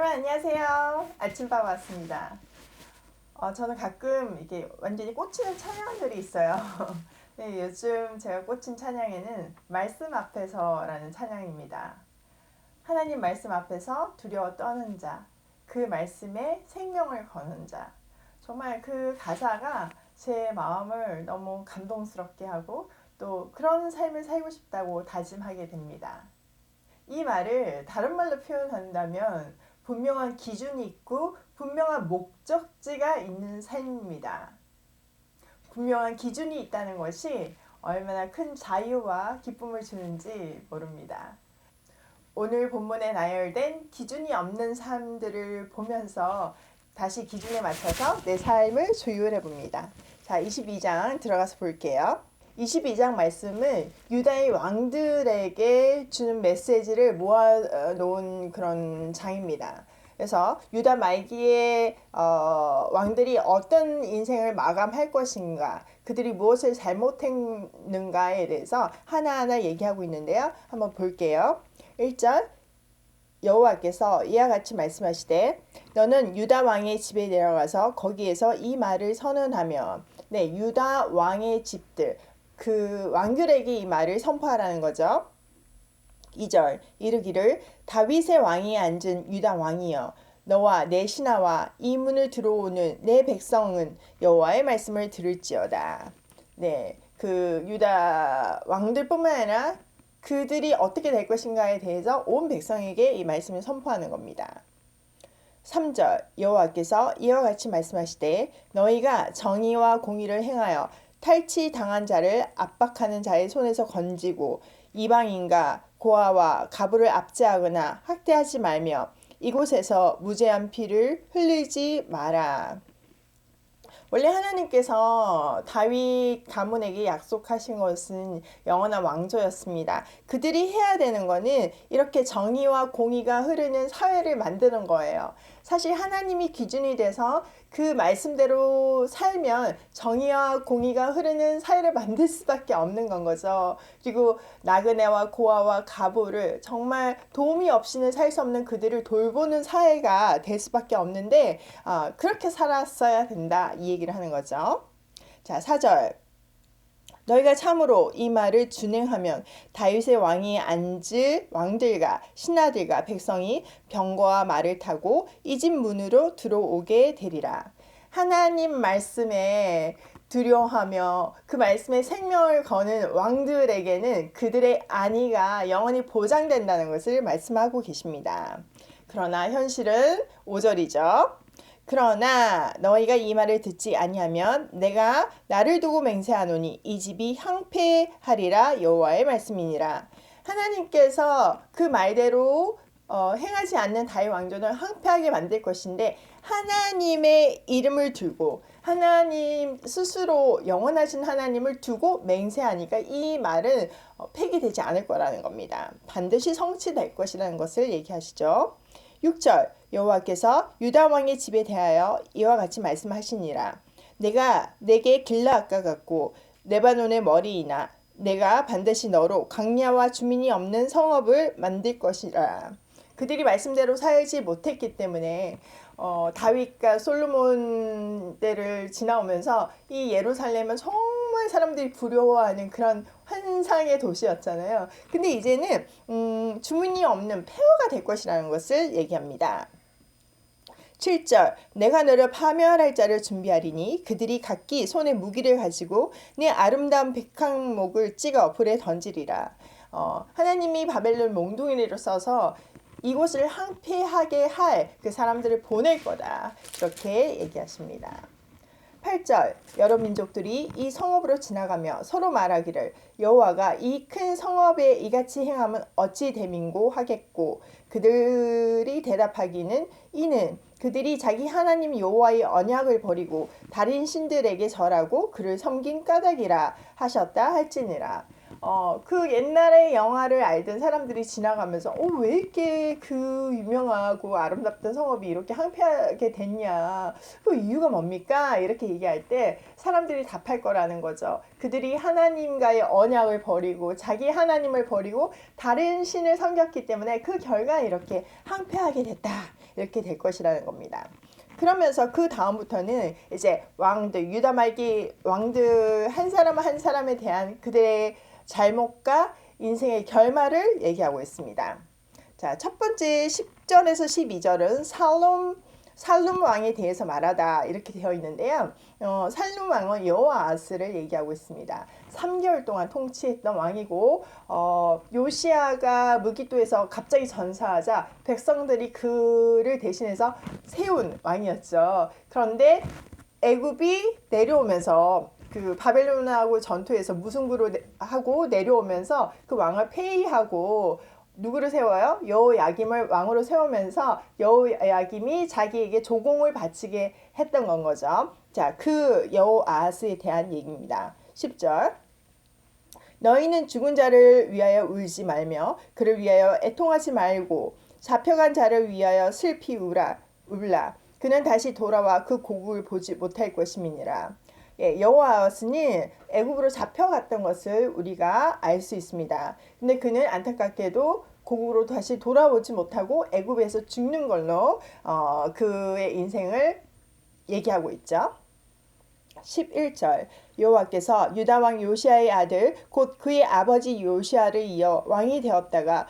여러분 안녕하세요. 아침밥 왔습니다. 어, 저는 가끔 이게 완전히 꽂히는 찬양들이 있어요. 네, 요즘 제가 꽂힌 찬양에는 말씀 앞에서라는 찬양입니다. 하나님 말씀 앞에서 두려워 떠는 자, 그 말씀에 생명을 거는 자. 정말 그 가사가 제 마음을 너무 감동스럽게 하고 또 그런 삶을 살고 싶다고 다짐하게 됩니다. 이 말을 다른 말로 표현한다면 분명한 기준이 있고 분명한 목적지가 있는 삶입니다. 분명한 기준이 있다는 것이 얼마나 큰 자유와 기쁨을 주는지 모릅니다. 오늘 본문에 나열된 기준이 없는 삶들을 보면서 다시 기준에 맞춰서 내 삶을 조율해 봅니다. 자, 22장 들어가서 볼게요. 22장 말씀은 유다의 왕들에게 주는 메시지를 모아 놓은 그런 장입니다. 그래서 유다 말기에 어, 왕들이 어떤 인생을 마감할 것인가, 그들이 무엇을 잘못했는가에 대해서 하나하나 얘기하고 있는데요. 한번 볼게요. 1절 여호와께서 이와 같이 말씀하시되 너는 유다 왕의 집에 내려가서 거기에서 이 말을 선언하며 네 유다 왕의 집들 그 왕들에게 이 말을 선포하라는 거죠. 2절 이르기를 다윗의 왕이 앉은 유다 왕이여 너와 내 신하와 이 문을 들어오는 내 백성은 여호와의 말씀을 들을지어다. 네. 그 유다 왕들뿐만 아니라 그들이 어떻게 될 것인가에 대해서 온 백성에게 이 말씀을 선포하는 겁니다. 3절 여호와께서 이와 같이 말씀하시되 너희가 정의와 공의를 행하여 탈취 당한 자를 압박하는 자의 손에서 건지고 이방인과 고아와 가부를 압제하거나 학대하지 말며 이곳에서 무죄한 피를 흘리지 마라. 원래 하나님께서 다윗 가문에게 약속하신 것은 영원한 왕조였습니다. 그들이 해야 되는 것은 이렇게 정의와 공의가 흐르는 사회를 만드는 거예요. 사실 하나님이 기준이 돼서 그 말씀대로 살면 정의와 공의가 흐르는 사회를 만들 수밖에 없는 건 거죠. 그리고 나그네와 고아와 가보를 정말 도움이 없이는 살 수 없는 그들을 돌보는 사회가 될 수밖에 없는데 어, 그렇게 살았어야 된다 이 얘기를 하는 거죠. 자, 4절. 너희가 참으로 이 말을 준행하면 다윗의 왕이 앉을 왕들과 신하들과 백성이 병거와 말을 타고 이 집 문으로 들어오게 되리라. 하나님 말씀에 두려워하며 그 말씀에 생명을 거는 왕들에게는 그들의 안위가 영원히 보장된다는 것을 말씀하고 계십니다. 그러나 현실은 5절이죠. 그러나 너희가 이 말을 듣지 아니하면 내가 나를 두고 맹세하노니 이 집이 향폐하리라 여호와의 말씀이니라. 하나님께서 그 말대로 어, 행하지 않는 다윗 왕조는 황폐하게 만들 것인데 하나님의 이름을 두고 하나님 스스로 영원하신 하나님을 두고 맹세하니까 이 말은 어, 폐기되지 않을 거라는 겁니다. 반드시 성취될 것이라는 것을 얘기하시죠. 6절. 여호와께서 유다 왕의 집에 대하여 이와 같이 말씀하시니라. 내가 내게 길라앗과 같고 레바논의 머리이나 내가 반드시 너로 강야와 주민이 없는 성읍을 만들 것이라. 그들이 말씀대로 살지 못했기 때문에 어, 다윗과 솔로몬 때를 지나오면서 이 예루살렘은 정말 사람들이 부러워하는 그런 환상의 도시였잖아요. 근데 이제는 음, 주문이 없는 폐허가 될 것이라는 것을 얘기합니다. 7절 내가 너를 파멸할 자를 준비하리니 그들이 각기 손에 무기를 가지고 내 아름다운 백항목을 찍어 불에 던지리라. 어, 하나님이 바벨론 몽둥이를 써서 이곳을 항폐하게 할 그 사람들을 보낼 거다. 이렇게 얘기하십니다. 8절. 여러 민족들이 이 성읍으로 지나가며 서로 말하기를 여호와가 이 큰 성읍에 이같이 행하면 어찌 대민고 하겠고 그들이 대답하기는 이는 그들이 자기 하나님 여호와의 언약을 버리고 다른 신들에게 절하고 그를 섬긴 까닭이라 하셨다 할지니라 어, 그 옛날의 영화를 알던 사람들이 지나가면서, 어, 왜 이렇게 그 유명하고 아름답던 성읍이 이렇게 항폐하게 됐냐. 그 이유가 뭡니까? 이렇게 얘기할 때 사람들이 답할 거라는 거죠. 그들이 하나님과의 언약을 버리고 자기 하나님을 버리고 다른 신을 섬겼기 때문에 그 결과 이렇게 항폐하게 됐다. 이렇게 될 것이라는 겁니다. 그러면서 그 다음부터는 이제 왕들 유다 말기 왕들 한 사람 한 사람에 대한 그들의 잘못과 인생의 결말을 얘기하고 있습니다. 자, 첫 번째 10절에서 12절은 살롬 살룸 왕에 대해서 말하다 이렇게 되어 있는데요. 어, 살룸 왕은 여호아스를 얘기하고 있습니다. 3개월 동안 통치했던 왕이고 어, 요시아가 무기토에서 갑자기 전사하자 백성들이 그를 대신해서 세운 왕이었죠. 그런데 애굽이 내려오면서 그 바벨론하고 전투에서 무승부로 하고 내려오면서 그 왕을 폐위하고 누구를 세워요? 여호야김을 왕으로 세우면서 여호야김이 자기에게 조공을 바치게 했던 건 거죠. 자, 그 여호아스에 대한 얘기입니다. 10절. 너희는 죽은 자를 위하여 울지 말며 그를 위하여 애통하지 말고 잡혀간 자를 위하여 슬피 울라 울라 그는 다시 돌아와 그 고국을 보지 못할 것임이니라. 예, 여호와스는 애굽으로 잡혀갔던 것을 우리가 알 수 있습니다. 근데 그는 안타깝게도 고국으로 다시 돌아오지 못하고 애굽에서 죽는 걸로 어, 그의 인생을 얘기하고 있죠. 11절 여호와께서 유다 왕 요시아의 아들 곧 그의 아버지 요시아를 이어 왕이 되었다가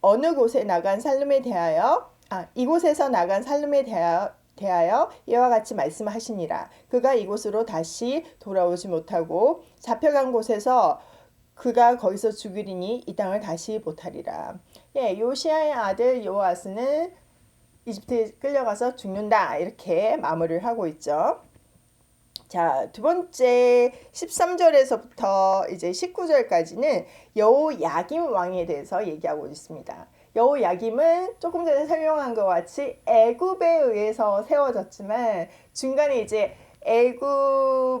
어느 곳에 나간 살룸에 대하여 아 이곳에서 나간 살룸에 대하여 대하여 이와 같이 말씀하시니라. 그가 이곳으로 다시 돌아오지 못하고 잡혀간 곳에서 그가 거기서 죽으리니 이 땅을 다시 못하리라. 예, 요시아의 아들 요아스는 이집트에 끌려가서 죽는다. 이렇게 마무리를 하고 있죠. 자, 두 번째 13절에서부터 이제 19절까지는 여호야김 왕에 대해서 얘기하고 있습니다. 여호야김은 조금 전에 설명한 것 같이 애굽에 의해서 세워졌지만 중간에 이제 애굽을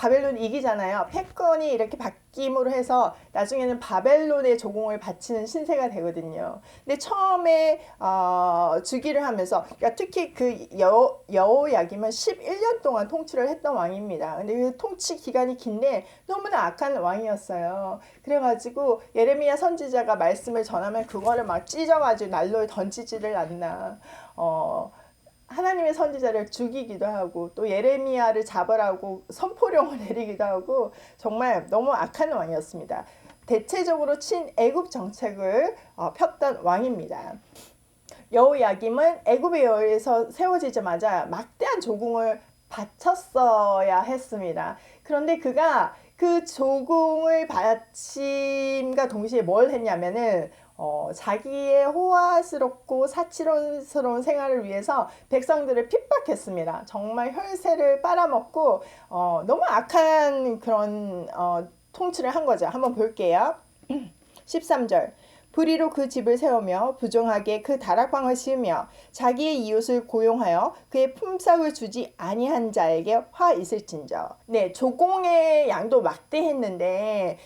바벨론이 이기잖아요. 패권이 이렇게 바뀜으로 해서 나중에는 바벨론의 조공을 바치는 신세가 되거든요. 근데 처음에 어, 주기를 하면서 그러니까 특히 그 여, 여호야김은 11년 동안 통치를 했던 왕입니다. 근데 그 통치 기간이 긴데 너무나 악한 왕이었어요. 그래가지고 예레미야 선지자가 말씀을 전하면 그거를 막 찢어가지고 난로에 던지지를 않나. 어, 하나님의 선지자를 죽이기도 하고 또 예레미야를 잡으라고 선포령을 내리기도 하고 정말 너무 악한 왕이었습니다. 대체적으로 친애굽 정책을 어, 폈던 왕입니다. 여호야김은 애굽에 의해서 세워지자마자 막대한 조공을 바쳤어야 했습니다. 그런데 그가 그 조공을 바침과 동시에 뭘 했냐면은 어, 자기의 호화스럽고 사치스러운 생활을 위해서 백성들을 핍박했습니다. 정말 혈세를 빨아먹고 어, 너무 악한 그런 어, 통치를 한 거죠. 한번 볼게요. 13절 불의로 그 집을 세우며 부정하게 그 다락방을 씌우며 자기의 이웃을 고용하여 그의 품삯을 주지 아니한 자에게 화 있을진저. 네, 조공의 양도 막대했는데,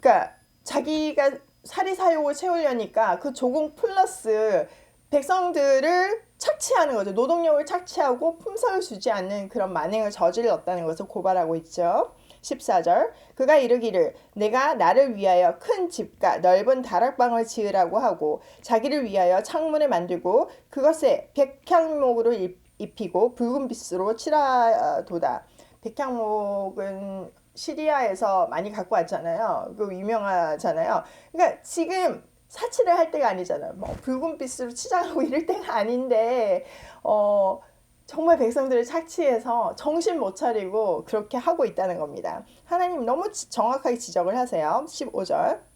그러니까 자기가 사리 사욕을 채우려니까 그 조공 플러스 백성들을 착취하는 거죠. 노동력을 착취하고 품삯을 주지 않는 그런 만행을 저질렀다는 것을 고발하고 있죠. 14절 그가 이르기를 내가 나를 위하여 큰 집과 넓은 다락방을 지으라고 하고 자기를 위하여 창문을 만들고 그것에 백향목으로 입히고 붉은 빛으로 칠하도다. 백향목은 시리아에서 많이 갖고 왔잖아요. 그 유명하잖아요. 그러니까 지금 사치를 할 때가 아니잖아요. 뭐 붉은빛으로 치장하고 이럴 때가 아닌데 어 정말 백성들을 착취해서 정신 못 차리고 그렇게 하고 있다는 겁니다. 하나님 너무 정확하게 지적을 하세요. 15절.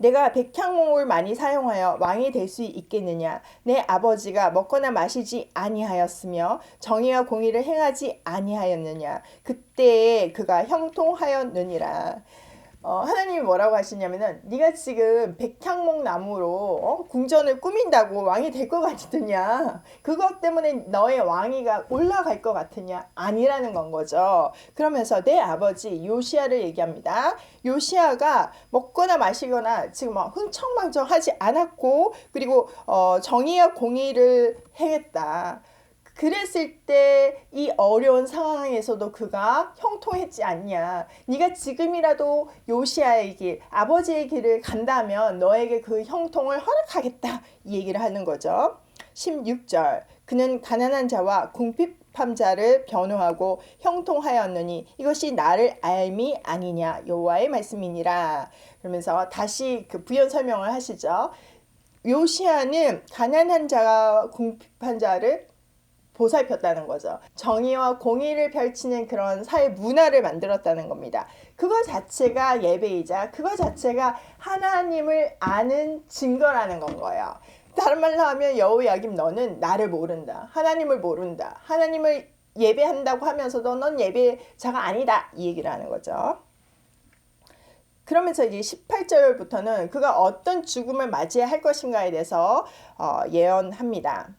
내가 백향목을 많이 사용하여 왕이 될 수 있겠느냐? 내 아버지가 먹거나 마시지 아니하였으며 정의와 공의를 행하지 아니하였느냐? 그때에 그가 형통하였느니라. 어, 하나님이 뭐라고 하시냐면은 네가 지금 백향목 나무로 어? 궁전을 꾸민다고 왕이 될 것 같으냐? 그것 때문에 너의 왕위가 올라갈 것 같으냐? 아니라는 건 거죠. 그러면서 내 아버지 요시아를 얘기합니다. 요시아가 먹거나 마시거나 지금 막 흥청망청하지 않았고 그리고 어, 정의와 공의를 행했다 그랬을 때 이 어려운 상황에서도 그가 형통했지 않냐. 네가 지금이라도 요시아의 길, 아버지의 길을 간다면 너에게 그 형통을 허락하겠다. 이 얘기를 하는 거죠. 16절 그는 가난한 자와 궁핍한 자를 변호하고 형통하였느니 이것이 나를 알미 아니냐 여호와의 말씀이니라 그러면서 다시 그 부연 설명을 하시죠. 요시아는 가난한 자와 궁핍한 자를 보살폈다는 거죠. 정의와 공의를 펼치는 그런 사회 문화를 만들었다는 겁니다. 그거 자체가 예배이자 그거 자체가 하나님을 아는 증거라는 건 거예요. 다른 말로 하면 여호야김 너는 나를 모른다. 하나님을 모른다. 하나님을 예배한다고 하면서도 넌 예배자가 아니다. 이 얘기를 하는 거죠. 그러면서 이제 18절부터는 그가 어떤 죽음을 맞이할 것인가에 대해서 어, 예언합니다.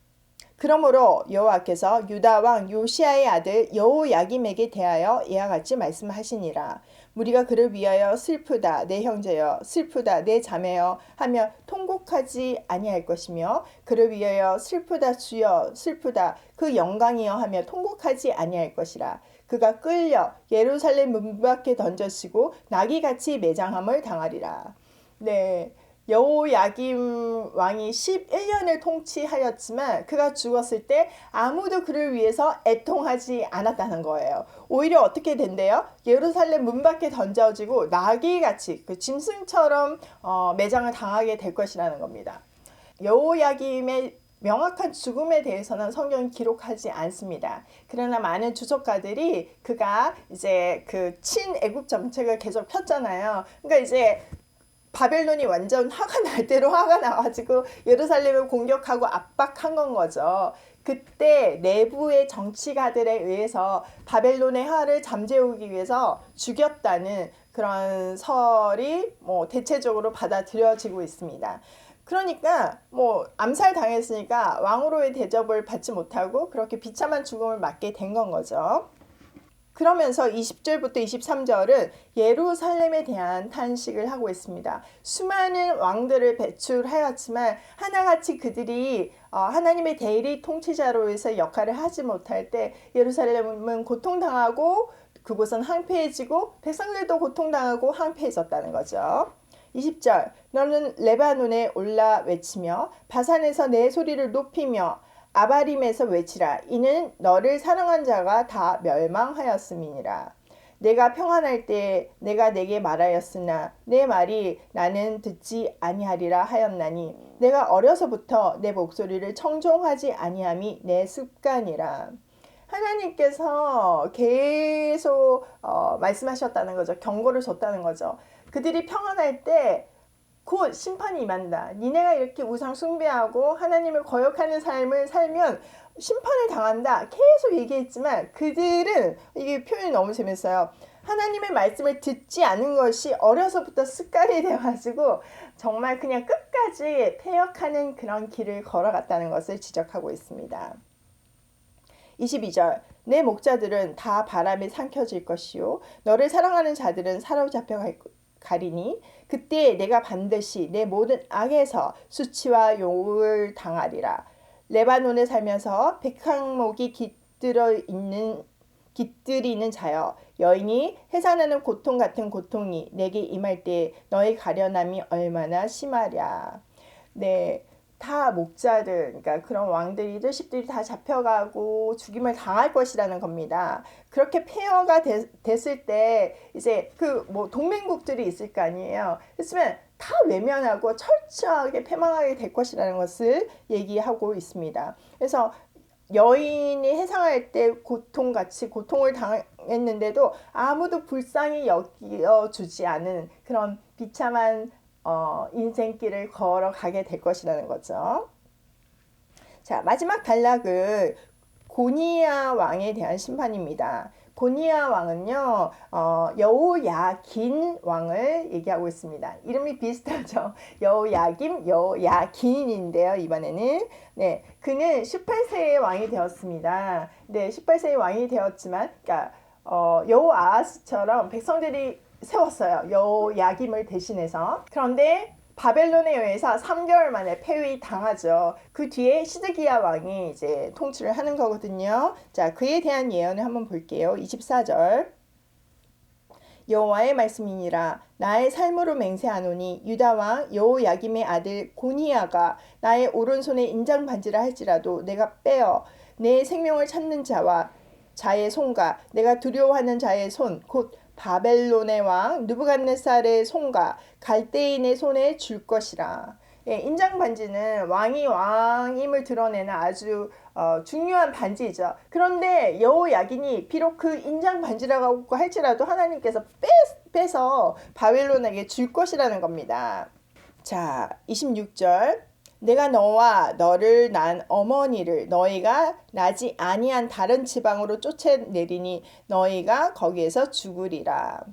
그러므로 여호와께서 유다 왕 요시아의 아들 여호야김에게 대하여 이와 같이 말씀하시니라. 우리가 그를 위하여 슬프다 내 형제여 슬프다 내 자매여 하며 통곡하지 아니할 것이며 그를 위하여 슬프다 주여 슬프다 그 영광이여 하며 통곡하지 아니할 것이라. 그가 끌려 예루살렘 문 밖에 던져지고 나귀같이 매장함을 당하리라. 네. 여호야김 왕이 11년을 통치하였지만 그가 죽었을 때 아무도 그를 위해서 애통하지 않았다는 거예요. 오히려 어떻게 된대요? 예루살렘 문 밖에 던져지고 나귀같이 그 짐승처럼 어, 매장을 당하게 될 것이라는 겁니다. 여호야김의 명확한 죽음에 대해서는 성경이 기록하지 않습니다. 그러나 많은 주석가들이 그가 이제 그 친애국 정책을 계속 폈잖아요. 그러니까 이제 바벨론이 완전 화가 날 대로 화가 나가지고 예루살렘을 공격하고 압박한 건 거죠. 그때 내부의 정치가들에 의해서 바벨론의 화를 잠재우기 위해서 죽였다는 그런 설이 뭐 대체적으로 받아들여지고 있습니다. 그러니까 뭐 암살 당했으니까 왕으로의 대접을 받지 못하고 그렇게 비참한 죽음을 맞게 된 건 거죠. 그러면서 20절부터 23절은 예루살렘에 대한 탄식을 하고 있습니다. 수많은 왕들을 배출하였지만 하나같이 그들이 어, 하나님의 대리 통치자로서 역할을 하지 못할 때 예루살렘은 고통당하고 그곳은 황폐해지고 백성들도 고통당하고 황폐해졌다는 거죠. 20절 너는 레바논에 올라 외치며 바산에서 내 소리를 높이며 아바림에서 외치라. 이는 너를 사랑한 자가 다 멸망하였음이니라. 내가 평안할 때 내가 내게 말하였으나 내 말이 나는 듣지 아니하리라 하였나니 내가 어려서부터 내 목소리를 청종하지 아니함이 내 습관이라. 하나님께서 계속 어, 말씀하셨다는 거죠. 경고를 줬다는 거죠. 그들이 평안할 때 곧 심판이 임한다. 니네가 이렇게 우상 숭배하고 하나님을 거역하는 삶을 살면 심판을 당한다. 계속 얘기했지만 그들은 이게 표현이 너무 재밌어요. 하나님의 말씀을 듣지 않은 것이 어려서부터 습관이 돼가지고 정말 그냥 끝까지 폐역하는 그런 길을 걸어갔다는 것을 지적하고 있습니다. 22절 내 목자들은 다 바람에 삼켜질 것이요 너를 사랑하는 자들은 사로잡혀 갈 가리니 그때 내가 반드시 내 모든 악에서 수치와 욕을 당하리라. 레바논에 살면서 백항목이 깃들어 있는 깃들이는 자여 여인이 해산하는 고통 같은 고통이 내게 임할 때 너의 가련함이 얼마나 심하랴. 네. 다 목자들, 그러니까 그런 왕들이 리더십들이 다 잡혀가고 죽임을 당할 것이라는 겁니다. 그렇게 폐허가 되, 됐을 때 이제 그 뭐 동맹국들이 있을 거 아니에요. 그렇지만 다 외면하고 철저하게 패망하게 될 것이라는 것을 얘기하고 있습니다. 그래서 여인이 해상할 때 고통같이 고통을 당했는데도 아무도 불쌍히 여겨 주지 않은 그런 비참한 어, 인생길을 걸어가게 될 것이라는 거죠. 자, 마지막 단락은 고니야 왕에 대한 심판입니다. 고니야 왕은요, 어, 여호야긴 왕을 얘기하고 있습니다. 이름이 비슷하죠. 여호야김, 여호야긴인데요, 이번에는. 네, 그는 18세의 왕이 되었습니다. 네, 18세의 왕이 되었지만, 그러니까, 어, 여호아하스처럼 백성들이 세웠어요. 여야김을 대신해서. 그런데 바벨론에 의해서 3개월 만에 폐위 당하죠. 그 뒤에 시드기야 왕이 이제 통치를 하는 거거든요. 자, 그에 대한 예언을 한번 볼게요. 24절. 여호와의 말씀이니라 나의 삶으로 맹세하노니 유다 왕 여호야김의 아들 고니야가 나의 오른손에 인장 반지를 할지라도 내가 빼어 내 생명을 찾는 자와 자의 손과 내가 두려워하는 자의 손 곧 바벨론의 왕 누부갓네살의 손과 갈대인의 손에 줄 것이라. 예, 인장 반지는 왕이 왕임을 드러내는 아주 어, 중요한 반지이죠. 그런데 여호야긴이 비록 그 인장 반지라고 할지라도 하나님께서 빼, 빼서 바벨론에게 줄 것이라는 겁니다. 자, 26절. 내가 너와 너를 난 어머니를 너희가 나지 아니한 다른 지방으로 쫓아내리니 너희가 거기에서 죽으리라.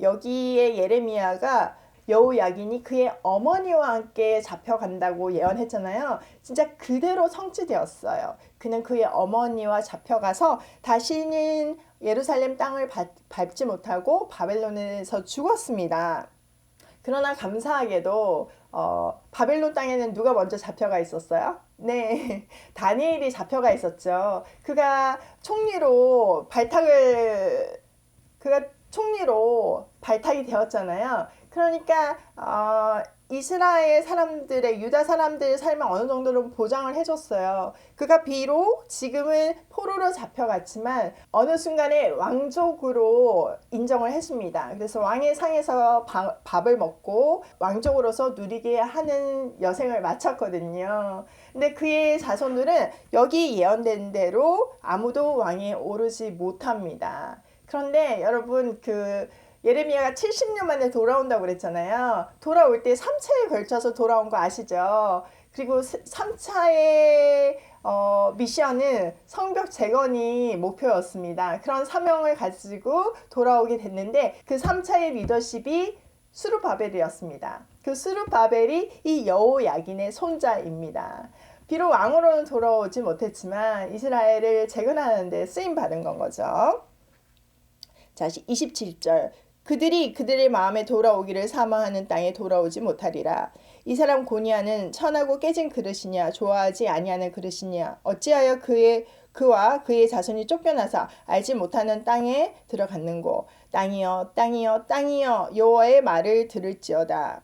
여기에 예레미야가 여우야긴이 그의 어머니와 함께 잡혀간다고 예언했잖아요. 진짜 그대로 성취되었어요. 그는 그의 어머니와 잡혀가서 다시는 예루살렘 땅을 밟지 못하고 바벨론에서 죽었습니다. 그러나 감사하게도 어, 바벨론 땅에는 누가 먼저 잡혀가 있었어요? 네, 다니엘이 잡혀가 있었죠. 그가 총리로 발탁을 그가 총리로 발탁이 되었잖아요. 그러니까 어, 이스라엘 사람들의 유다 사람들의 삶을 어느 정도로 보장을 해줬어요. 그가 비록 지금은 포로로 잡혀갔지만 어느 순간에 왕족으로 인정을 했습니다. 그래서 왕의 상에서 바, 밥을 먹고 왕족으로서 누리게 하는 여생을 마쳤거든요. 근데 그의 자손들은 여기 예언된 대로 아무도 왕에 오르지 못합니다. 그런데 여러분 그 예레미야가 70년 만에 돌아온다고 그랬잖아요. 돌아올 때 3차에 걸쳐서 돌아온 거 아시죠? 그리고 3차의 어, 미션은 성벽 재건이 목표였습니다. 그런 사명을 가지고 돌아오게 됐는데 그 3차의 리더십이 수르바벨이었습니다. 그 수르바벨이 이 여호야긴의 손자입니다. 비록 왕으로는 돌아오지 못했지만 이스라엘을 재건하는 데 쓰임 받은 건 거죠. 자, 27절. 그들이 그들의 마음에 돌아오기를 사모하는 땅에 돌아오지 못하리라. 이 사람 고니아는 천하고 깨진 그릇이냐 좋아하지 아니하는 그릇이냐 어찌하여 그의 그와 그의 자손이 쫓겨나서 알지 못하는 땅에 들어갔는고 땅이여 땅이여 땅이여 여호와의 말을 들을지어다.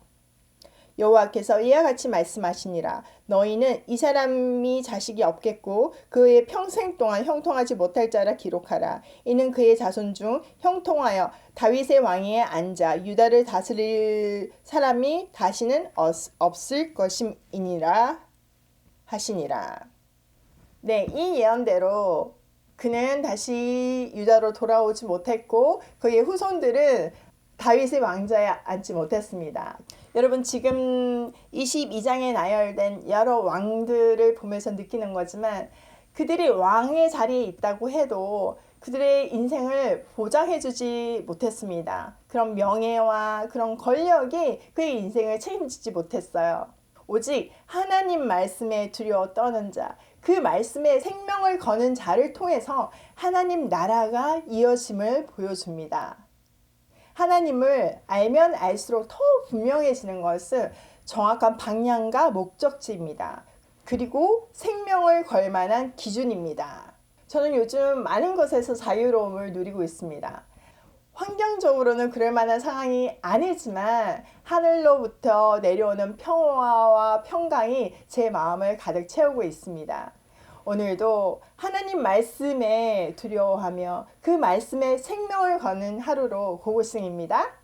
여호와께서 이와 같이 말씀하시니라 너희는 이 사람이 자식이 없겠고 그의 평생 동안 형통하지 못할 자라 기록하라 이는 그의 자손 중 형통하여 다윗의 왕위에 앉아 유다를 다스릴 사람이 다시는 없을 것임이니라 하시니라 네, 이 예언대로 그는 다시 유다로 돌아오지 못했고 그의 후손들은 다윗의 왕자에 앉지 못했습니다. 여러분 지금 22장에 나열된 여러 왕들을 보면서 느끼는 거지만 그들이 왕의 자리에 있다고 해도 그들의 인생을 보장해주지 못했습니다. 그런 명예와 그런 권력이 그의 인생을 책임지지 못했어요. 오직 하나님 말씀에 두려워 떠는 자, 그 말씀에 생명을 거는 자를 통해서 하나님 나라가 이어짐을 보여줍니다. 하나님을 알면 알수록 더 분명해지는 것은 정확한 방향과 목적지입니다. 그리고 생명을 걸 만한 기준입니다. 저는 요즘 많은 것에서 자유로움을 누리고 있습니다. 환경적으로는 그럴 만한 상황이 아니지만 하늘로부터 내려오는 평화와 평강이 제 마음을 가득 채우고 있습니다. 오늘도 하나님 말씀에 두려워하며 그 말씀에 생명을 거는 하루로 고고싱입니다.